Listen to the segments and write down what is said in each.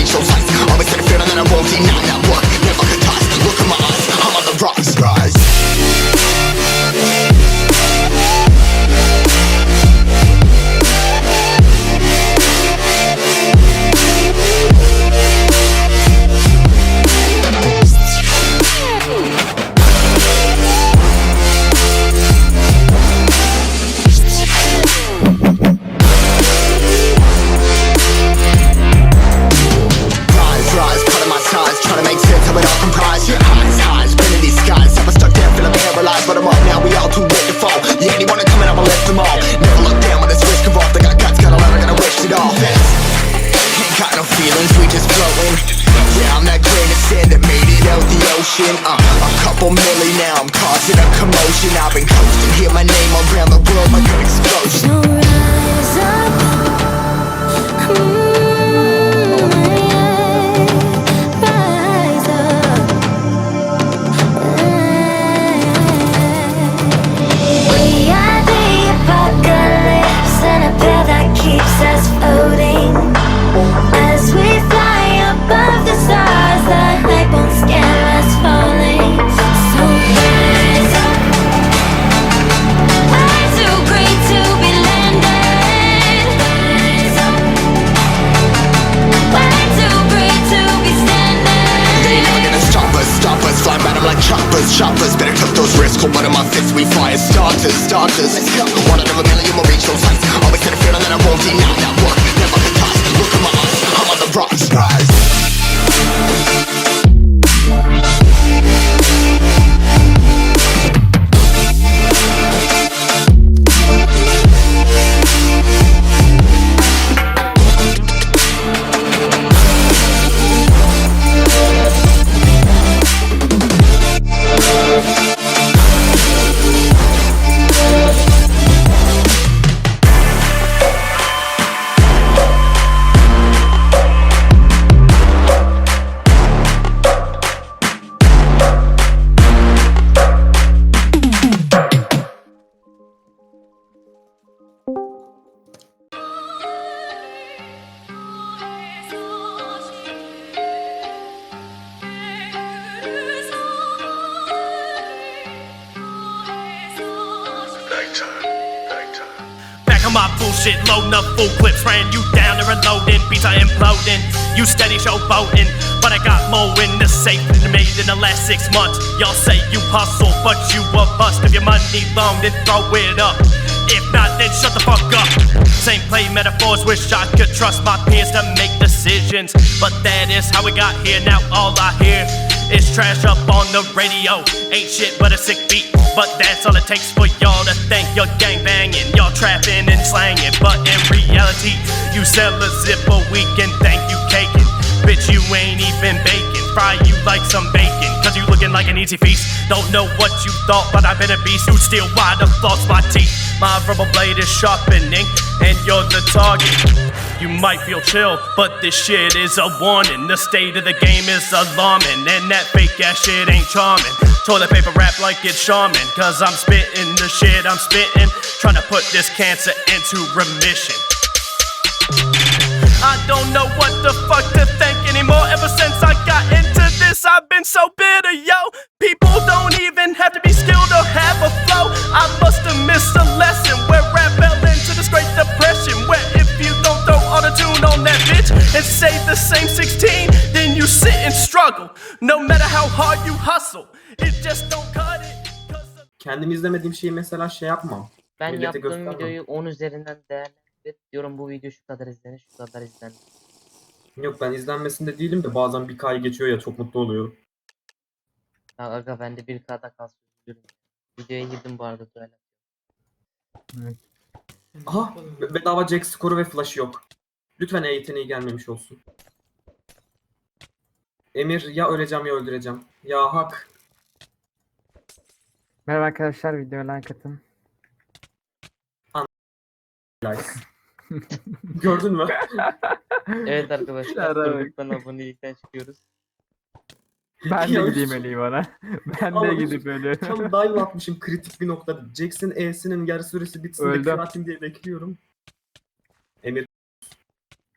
değiş olsaydı ocean. Uh, a couple milli now, I'm causing a commotion. I've been coasting, hear my name around the world like an explosion. So rise up. Mm, choppers. Better took those risks. Hold one of my fists, we fire starters, starters. Let's. One out of a million will reach those heights. Always had a feeling that I won't deny that work. Never could toss. Look at my eyes, I'm on the rocks, On my bullshit, loading up full clips, ran you down and reloading, beats are imploding. You steady showboating, but I got more in the safe than made in the last six months. Y'all say you hustle, but you a bust. If your money long, then throw it up. If not, then shut the fuck up. Same play metaphors, wish I could trust my peers to make decisions. But that is how we got here, now all I hear is trash up on the radio. Ain't shit but a sick beat, but that's all it takes for y'all to think you're gang banging, y'all trapping and slanging. But in reality, you sell a zip a week and thank you caking. Bitch, you ain't even bacon. Fry you like some bacon, cause you looking like an easy feast. Don't know what you thought, but I've been a beast who still wide up lost my teeth. My rubber blade is sharpening, and you're the target. You might feel chill, but this shit is a warning. The state of the game is alarming, and that fake ass shit ain't charming. Toilet paper wrap like it's charming, cause I'm spitting the shit I'm spitting. Trying to put this cancer into remission. I don't know what the fuck to think anymore. Ever since I got into this, I've been so bitter, yo. People don't even have to be skilled or have a flow. I must have missed a lesson where and say the same 16, then you sit and struggle. No matter how hard you hustle, it just don't cut it. Kendim izlemediğim şeyi mesela şey yapmam. Ben Millete yaptığım göstermem. videoyu 10 üzerinden değerlendirip diyorum bu video şu kadar izlenir, şu kadar izlenir. Yok ben izlenmesinde değilim de bazen bir kay geçiyor ya çok mutlu oluyorum. Ya aga ben de 1K'da kalsın üzülürüm. Videoya girdim bu arada böyle. Aha be- bedava Jack skoru ve flash yok. Lütfen E yeteneği gelmemiş olsun. Emir ya öleceğim ya öldüreceğim. Ya hak. Merhaba arkadaşlar videoya like atın. Like. Gördün mü? Evet arkadaşlar bak. gruptan abonelikten çıkıyoruz. Ben de Ya gideyim öleyim ona. Ben Ama de üf, gidip ölüyorum. Tam dive atmışım kritik bir noktada. Jackson E'sinin yarı süresi bitsin de Öldüm. Atayım diye bekliyorum. Emir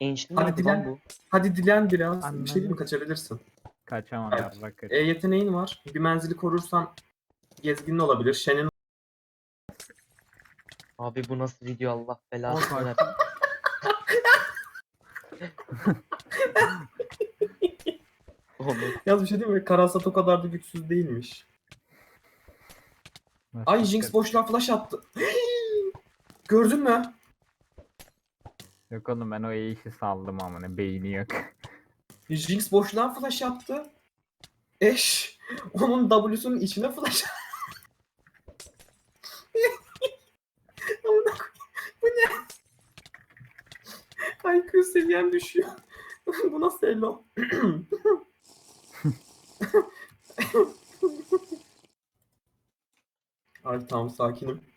Enişte Hadi lan dilen. bu? hadi dilen biraz. Bir şey Anladım. diyeyim mi kaçabilirsin. Kaçamam Evet. ya bakın. E yeteneğin var. Bir menzili korursan gezginin olabilir. Shen'in Abi bu nasıl video Allah belasını Olmaz. versin. Oğlum Yalnız bir şey diyeyim mi? Karasat o kadar da güçsüz değilmiş. Ay Jinx boşluğa flash attı. Gördün mü? Yok oğlum ben o işi saldım ama ne beyni yok. Jinx boşluğa flash attı. Eş. Onun W'sunun içine flash Amına koyayım. Bu ne? IQ seviyem düşüyor. Bu nasıl Elo? Ay tamam sakinim.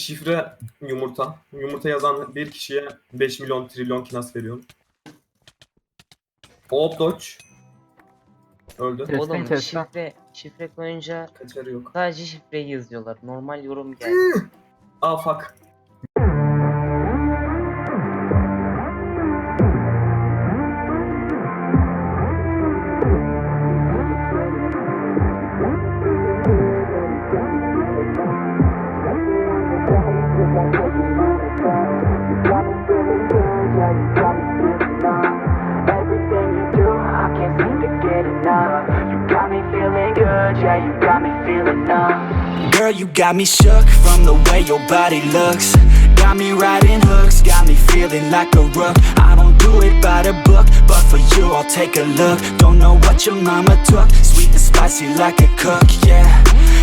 Şifre yumurta. Yumurta yazan bir kişiye 5 milyon trilyon kinas veriyorum. Old Dodge. Öldü. Kestin, Oğlum kestin. şifre, şifre koyunca Kaçarı yok. sadece şifreyi yazıyorlar. Normal yorum geldi. Aa fuck. I can't seem to get enough. You got me feeling good, yeah, you got me feeling. Girl, you got me shook from the way your body looks. Got me riding hooks, got me feeling like a rook. I don't do it by the book, but for you, I'll take a look. Don't know what your mama took, sweet and spicy like a cook, yeah.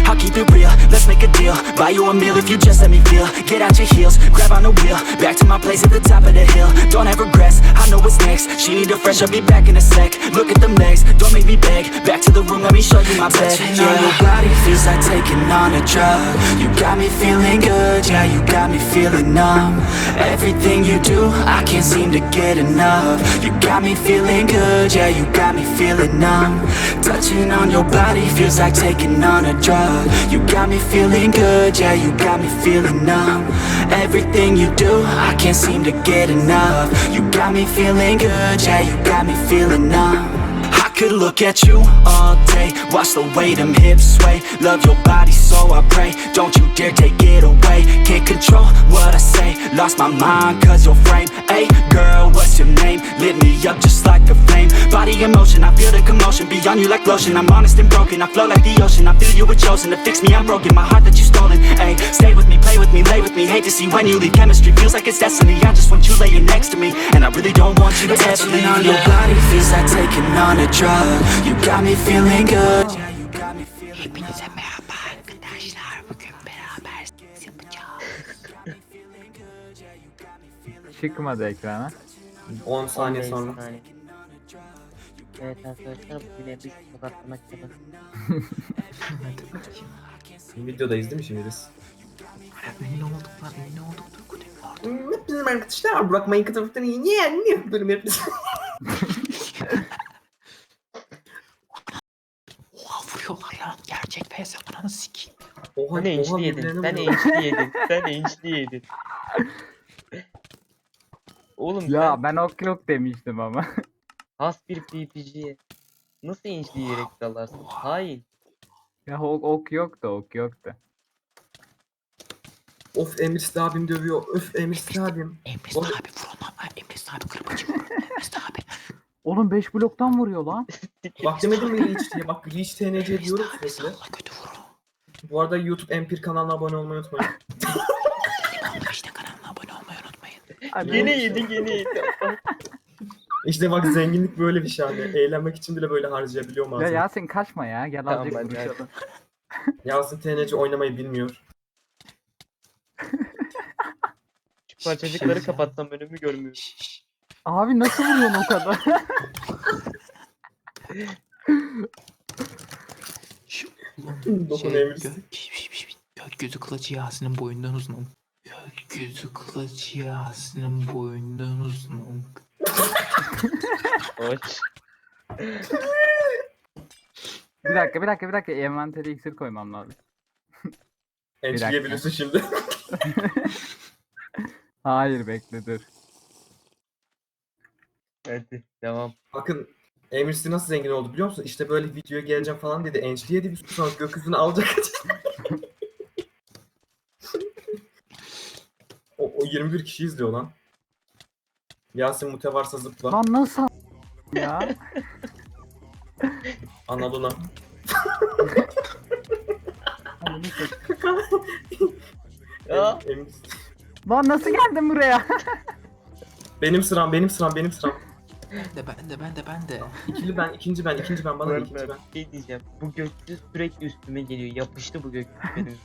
I'll keep it real, let's make a deal. Buy you a meal if you just let me feel. Get out your heels, grab on the wheel. Back to my place at the top of the hill. Don't have regrets, I know what's next. She need a fresh, I'll be back in a sec. Look at the legs, don't make me beg. Back to the room, let me show you my bed. Touching on your body feels like taking on a drug. You got me feeling good, yeah, you got me feeling numb. Everything you do, I can't seem to get enough. You got me feeling good, yeah, you got me feeling numb. Touching on your body feels like taking on a drug. You got me feeling good, yeah, you got me feeling numb. Everything you do, I can't seem to get enough. You got me feeling good, yeah, you got me feeling numb. I could look at you all day, watch the way them hips sway. Love your body, so I pray. Don't you dare take it away. Can't control what I say. Lost my mind, cause your frame. Hey, girl, what's your name? Lit me up just like a flame. Body in motion, I feel the commotion. Beyond you like lotion. I'm honest and broken. I flow like the ocean. I feel you were chosen to fix me. I'm broken. My heart that you stolen. Hey, stay with me, play with me, lay with me. Hate to see when you leave. Chemistry feels like it's destiny. I just want you laying next to me. And I really don't want you to ever leave. on your body feels like taking on a drug. You got me feeling good. Hepinize merhaba arkadaşlar. Bugün beraber seks yapacağız. Çıkmadı ekrana. 10 saniye 15 sonra. saniye. Evet arkadaşlar bugün biz tokatlamak için Videodayız değil mi şimdi biz? Ünlü olduk lan ünlü olduk Duygu Demir. Hepinize arkadaşlar. Burak Mayın kıtırlıktan iyi. Niye? Niye? Bölüm hepiniz. Oha, Sen ençli yedin. Sen ençli yedin. Sen ençli yedin. Oğlum Ya sen ben ok yok demiştim ama. has bir PPG'ye nasıl ençli yiyerek dalarsın? Hain. ya ok, ok yoktu ok yoktu. Of Emrist abim dövüyor. Öf Emrist abim. Emrist Oğlum- abi vur onu. Ay, Emrist abi kırbacı vur. Emrist abi. Oğlum 5 bloktan vuruyor lan. Bak demedim mi Leech diye. Bak Leech TNC Emrist diyorum abi sürekli. salla kötü vur onu. Bu arada YouTube M1 kanalına abone olmayı unutmayın. İşte kanalına abone olmayı unutmayın. Gene yedi gene yedi. İşte bak zenginlik böyle bir şey hani. Eğlenmek için bile böyle harcayabiliyor Ya malzeme. Yasin kaçma ya. Gel Tamam, azıcık vuruşalım. Yasin TNC oynamayı bilmiyor. Şu parçacıkları kapatsam önümü görmüyorum. Abi nasıl vuruyorsun o kadar? Şu ulan Dokun şey, Emrist. gö- şş, şş, şş, gökyüzü kılıcı Yasin'in boyundan uzun. Gökyüzü kılıcı Yasin'in boyundan uzun. Hoş. bir dakika bir dakika bir dakika. Envantere iksir koymam lazım. Ençleyebilirsin şimdi. Hayır bekle dur. Hadi devam. Bakın Emrisi nasıl zengin oldu biliyor musun? İşte böyle videoya geleceğim falan dedi. Ençli yedi bir sonra gökyüzünü alacak. o, o 21 kişi izliyor lan. Yasin Mute varsa zıpla. Lan nasıl ya? Em- Emrisi- Lan nasıl geldin buraya? Benim sıram, benim sıram, benim sıram. Ben de ben de ben de ben de. İkili ben, ikinci ben, ikinci ben, bana da Ben, ikinci ben. ben şey diyeceğim. Bu gökyüzü sürekli üstüme geliyor. Yapıştı bu gökyüzü benim.